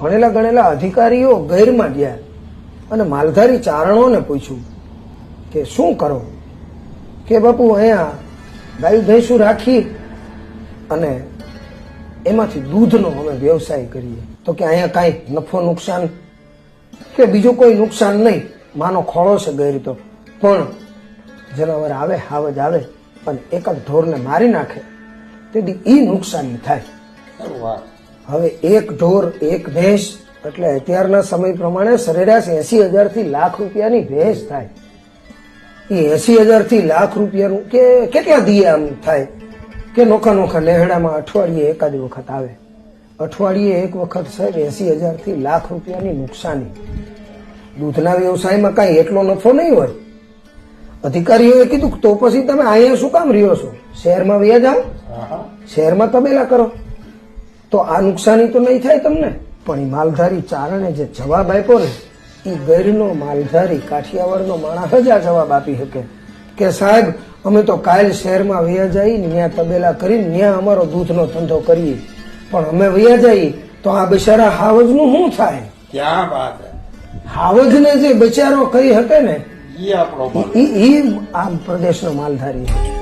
ભણેલા ગણેલા અધિકારીઓ ગૈરમાં ગયા અને માલધારી ચારણોને પૂછ્યું કે શું કરો? કે બાપુ, અહીંયા ગાયું ભેંસું રાખી અને એમાંથી દૂધનો અમે વ્યવસાય કરીએ. તો કે અહીંયા કાંઈ નફો નુકસાન? કે બીજું કોઈ નુકસાન નહીં? માનો ખોળો છે ગઈ તો. પણ જનાવર આવે હાવજ આવે અને એકાદ ઢોરને મારી નાખે. તેથી એ નુકસાની થાય. હવે એક ઢોર એક ભેંસ એટલે અત્યારના સમય પ્રમાણે સરેરાશ એસી હજારથી લાખ રૂપિયાની ભેંસ થાય. એ એસી હજારથી લાખ રૂપિયાનું કે કેટલા દીએ આમ થાય? કે નોખા નોખા લેહડામાં અઠવાડિયે એકાદ વખત આવે? અઠવાડિયે એક વખત સાહેબ એસી હજારથી લાખ રૂપિયાની નુકસાની. દૂધના વ્યવસાયમાં કાંઈ એટલો નફો નહીં હોય. અધિકારીઓએ કીધું તો પછી તમે અહીંયા શું કામ રહ્યો છો? શહેરમાં વ્યાજ આવો. શહેરમાં તબેલા કરો. તો આ નુકસાની તો નહીં થાય તમને? પણ એ માલધારી ચારણે જે જવાબ આપ્યો ને એ ગૈરનો માલધારી કાઠિયાવાડનો માણસ જ આ જવાબ આપી શકે. કે સાહેબ અમે તો કાલ શહેરમાં વયા જઈ ને ત્યાં તબેલા કરીને ત્યાં અમારો દૂધનો ધંધો કરીએ. પણ અમે વયા જઈએ તો આ બિચારા હાવજનું શું થાય? ક્યાં વાત હાવજને જે બિચારો કરી શકે ને એ આપણો ઈ આ પ્રદેશનો માલધારી